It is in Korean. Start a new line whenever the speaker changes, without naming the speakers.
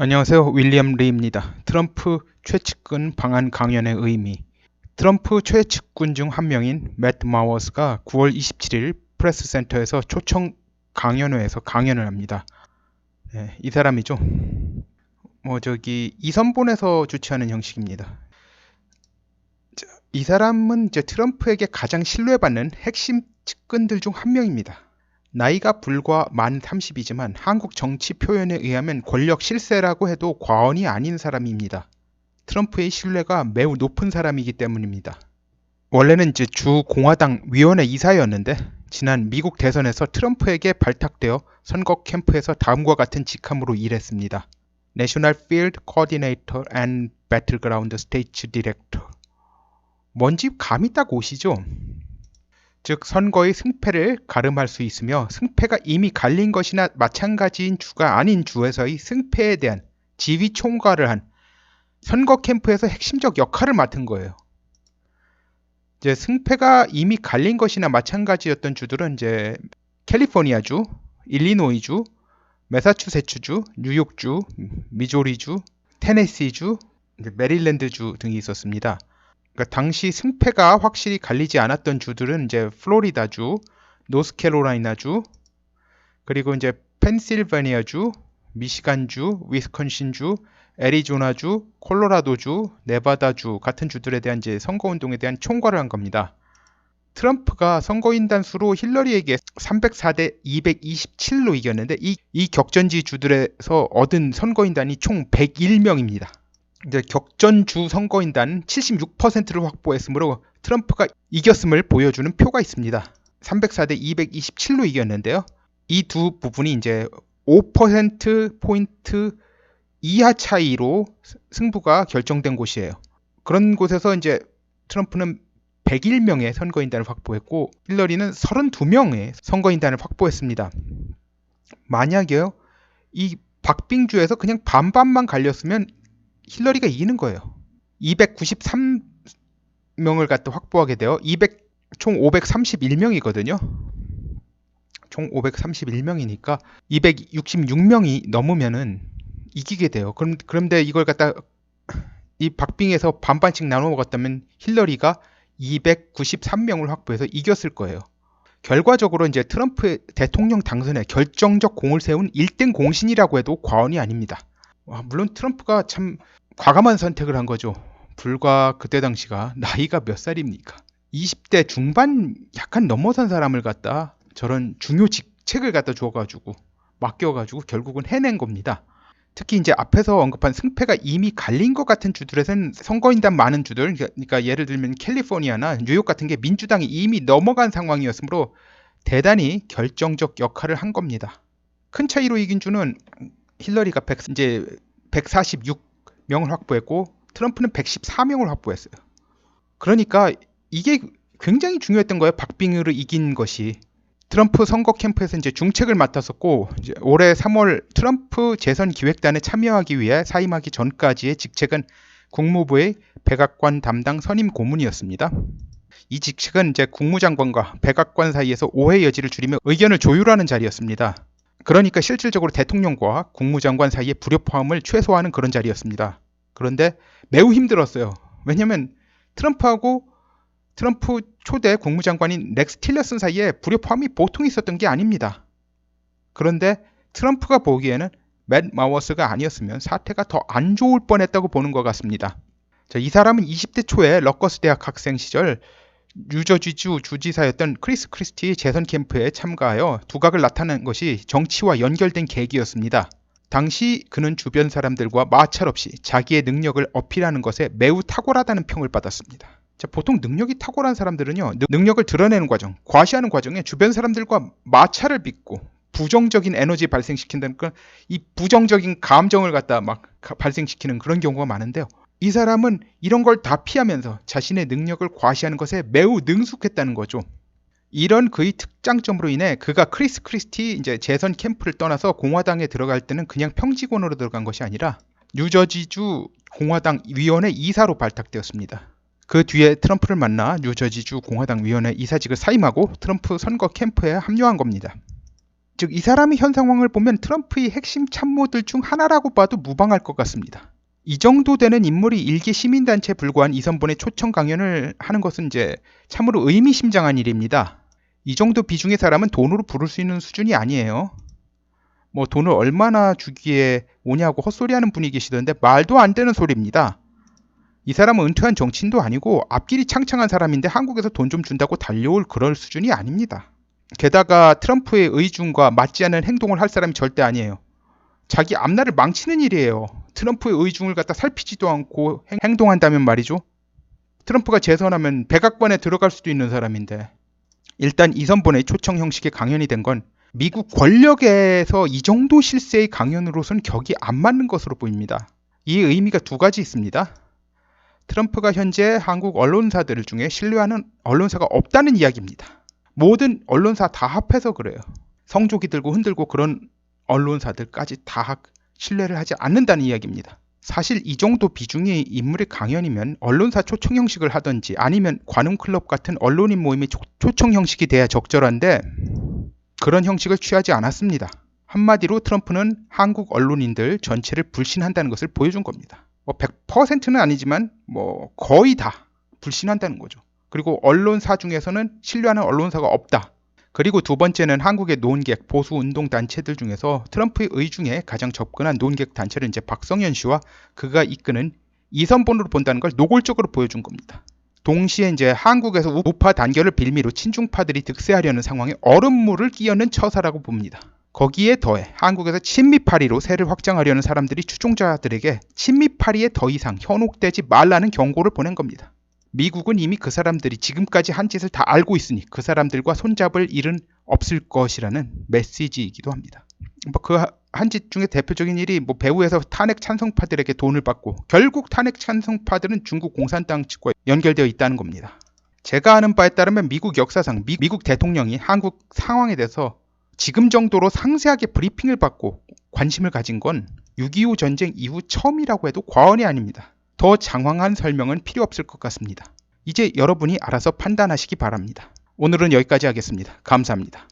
안녕하세요. 윌리엄 리입니다. 트럼프 최측근 방한 강연의 의미. 트럼프 최측근 중 한 명인 맷 마워스가 9월 27일 프레스 센터에서 초청 강연회에서 강연을 합니다. 네, 이 사람이죠. 뭐 저기 이선본에서 주최하는 형식입니다. 자, 이 사람은 이제 트럼프에게 가장 신뢰받는 핵심 측근들 중 한 명입니다. 나이가 불과 만 30이지만 한국 정치 표현에 의하면 권력 실세라고 해도 과언이 아닌 사람입니다. 트럼프의 신뢰가 매우 높은 사람이기 때문입니다. 원래는 주 공화당 위원회 이사였는데 지난 미국 대선에서 트럼프에게 발탁되어 선거 캠프에서 다음과 같은 직함으로 일했습니다. National Field Coordinator and Battleground Stage Director. 뭔지 감이 딱 오시죠? 즉 선거의 승패를 가름할 수 있으며 승패가 이미 갈린 것이나 마찬가지인 주가 아닌 주에서의 승패에 대한 지휘 총괄을 한 선거 캠프에서 핵심적 역할을 맡은 거예요. 이제 승패가 이미 갈린 것이나 마찬가지였던 주들은 이제 캘리포니아주, 일리노이주, 매사추세츠주, 뉴욕주, 미조리주, 테네시주, 메릴랜드주 등이 있었습니다. 그러니까 당시 승패가 확실히 갈리지 않았던 주들은 이제 플로리다주, 노스캐로라이나주, 그리고 이제 펜실베니아주, 미시간주, 위스콘신주, 애리조나주, 콜로라도주, 네바다주 같은 주들에 대한 이제 선거운동에 대한 총괄을 한 겁니다. 트럼프가 선거인단 수로 힐러리에게 304대 227로 이겼는데 이, 이 격전지 주들에서 얻은 선거인단이 총 101명입니다. 이제 격전주 선거인단 76%를 확보했으므로 트럼프가 이겼음을 보여주는 표가 있습니다. 304대 227로 이겼는데요. 이 두 부분이 이제 5% 포인트 이하 차이로 승부가 결정된 곳이에요. 그런 곳에서 이제 트럼프는 101명의 선거인단을 확보했고 힐러리는 32명의 선거인단을 확보했습니다. 만약에요. 이 박빙주에서 그냥 반반만 갈렸으면 힐러리가 이기는 거예요. 293명을 갖다 확보하게 돼요. 200, 총 531명이거든요. 총 531명이니까 266명이 넘으면은 이기게 돼요. 그럼 그런데 이걸 갖다 이 박빙에서 반반씩 나눠 먹었다면 힐러리가 293명을 확보해서 이겼을 거예요. 결과적으로 이제 트럼프 대통령 당선에 결정적 공을 세운 1등 공신이라고 해도 과언이 아닙니다. 와, 물론 트럼프가 참 과감한 선택을 한 거죠. 불과 그때 당시가 나이가 몇 살입니까? 20대 중반 약간 넘어선 사람을 갖다 저런 중요 직책을 갖다 줘가지고 맡겨가지고 결국은 해낸 겁니다. 특히 이제 앞에서 언급한 승패가 이미 갈린 것 같은 주들에서는 선거인단 많은 주들, 그러니까 예를 들면 캘리포니아나 뉴욕 같은 게 민주당이 이미 넘어간 상황이었으므로 대단히 결정적 역할을 한 겁니다. 큰 차이로 이긴 주는 힐러리가 100, 이제 146명을 확보했고 트럼프는 114명을 확보했어요. 그러니까 이게 굉장히 중요했던 거예요. 박빙으로 이긴 것이. 트럼프 선거 캠프에서 이제 중책을 맡았었고 이제 올해 3월 트럼프 재선 기획단에 참여하기 위해 사임하기 전까지의 직책은 국무부의 백악관 담당 선임 고문이었습니다. 이 직책은 이제 국무장관과 백악관 사이에서 오해 여지를 줄이며 의견을 조율하는 자리였습니다. 그러니까 실질적으로 대통령과 국무장관 사이의 불협화음을 최소화하는 그런 자리였습니다. 그런데 매우 힘들었어요. 왜냐하면 트럼프하고 트럼프 초대 국무장관인 렉스 틸러슨 사이에 불협화음이 보통 있었던 게 아닙니다. 그런데 트럼프가 보기에는 맷 마워스가 아니었으면 사태가 더 안 좋을 뻔했다고 보는 것 같습니다. 자, 이 사람은 20대 초에 러커스 대학 학생 시절 뉴저지주 주지사였던 크리스 크리스티 재선 캠프에 참가하여 두각을 나타낸 것이 정치와 연결된 계기였습니다. 당시 그는 주변 사람들과 마찰 없이 자기의 능력을 어필하는 것에 매우 탁월하다는 평을 받았습니다. 자, 보통 능력이 탁월한 사람들은요, 능력을 드러내는 과정, 과시하는 과정에 주변 사람들과 마찰을 빚고 부정적인 에너지 발생시킨다는 건이 부정적인 감정을 갖다 막 발생시키는 그런 경우가 많은데요. 이 사람은 이런 걸 다 피하면서 자신의 능력을 과시하는 것에 매우 능숙했다는 거죠. 이런 그의 특장점으로 인해 그가 크리스 크리스티 이제 재선 캠프를 떠나서 공화당에 들어갈 때는 그냥 평직원으로 들어간 것이 아니라 뉴저지주 공화당 위원회 이사로 발탁되었습니다. 그 뒤에 트럼프를 만나 뉴저지주 공화당 위원회 이사직을 사임하고 트럼프 선거 캠프에 합류한 겁니다. 즉 이 사람의 현 상황을 보면 트럼프의 핵심 참모들 중 하나라고 봐도 무방할 것 같습니다. 이 정도 되는 인물이 일개 시민단체에 불과한 이선본의 초청 강연을 하는 것은 이제 참으로 의미심장한 일입니다. 이 정도 비중의 사람은 돈으로 부를 수 있는 수준이 아니에요. 뭐 돈을 얼마나 주기에 오냐고 헛소리하는 분이 계시던데 말도 안 되는 소리입니다. 이 사람은 은퇴한 정치인도 아니고 앞길이 창창한 사람인데 한국에서 돈 좀 준다고 달려올 그럴 수준이 아닙니다. 게다가 트럼프의 의중과 맞지 않는 행동을 할 사람이 절대 아니에요. 자기 앞날을 망치는 일이에요. 트럼프의 의중을 갖다 살피지도 않고 행- 행동한다면 말이죠. 트럼프가 재선하면 백악관에 들어갈 수도 있는 사람인데 일단 이선본의 초청 형식의 강연이 된 건 미국 권력에서 이 정도 실세의 강연으로선 격이 안 맞는 것으로 보입니다. 이 의미가 두 가지 있습니다. 트럼프가 현재 한국 언론사들 중에 신뢰하는 언론사가 없다는 이야기입니다. 모든 언론사 다 합해서 그래요. 성조기 들고 흔들고 그런 언론사들까지 다 하- 신뢰를 하지 않는다는 이야기입니다. 사실 이 정도 비중의 인물의 강연이면 언론사 초청 형식을 하든지 아니면 관훈클럽 같은 언론인 모임의 초- 초청 형식이 돼야 적절한데 그런 형식을 취하지 않았습니다. 한마디로 트럼프는 한국 언론인들 전체를 불신한다는 것을 보여준 겁니다. 뭐 100%는 아니지만 뭐 거의 다 불신한다는 거죠. 그리고 언론사 중에서는 신뢰하는 언론사가 없다. 그리고 두 번째는 한국의 논객 보수 운동 단체들 중에서 트럼프의 의중에 가장 접근한 논객 단체는 이제 박성현 씨와 그가 이끄는 이선본으로 본다는 걸 노골적으로 보여준 겁니다. 동시에 이제 한국에서 우- 우파 단결을 빌미로 친중파들이 득세하려는 상황에 얼음물을 끼얹는 처사라고 봅니다. 거기에 더해 한국에서 친미파리로 세를 확장하려는 사람들이 추종자들에게 친미파리에 더 이상 현혹되지 말라는 경고를 보낸 겁니다. 미국은 이미 그 사람들이 지금까지 한 짓을 다 알고 있으니 그 사람들과 손잡을 일은 없을 것이라는 메시지이기도 합니다. 뭐 그 한 짓 중에 대표적인 일이 뭐 배후에서 탄핵 찬성파들에게 돈을 받고 결국 탄핵 찬성파들은 중국 공산당 측과 연결되어 있다는 겁니다. 제가 아는 바에 따르면 미국 역사상 미, 미국 대통령이 한국 상황에 대해서 지금 정도로 상세하게 브리핑을 받고 관심을 가진 건 6.25 전쟁 이후 처음이라고 해도 과언이 아닙니다. 더 장황한 설명은 필요 없을 것 같습니다. 이제 여러분이 알아서 판단하시기 바랍니다. 오늘은 여기까지 하겠습니다. 감사합니다.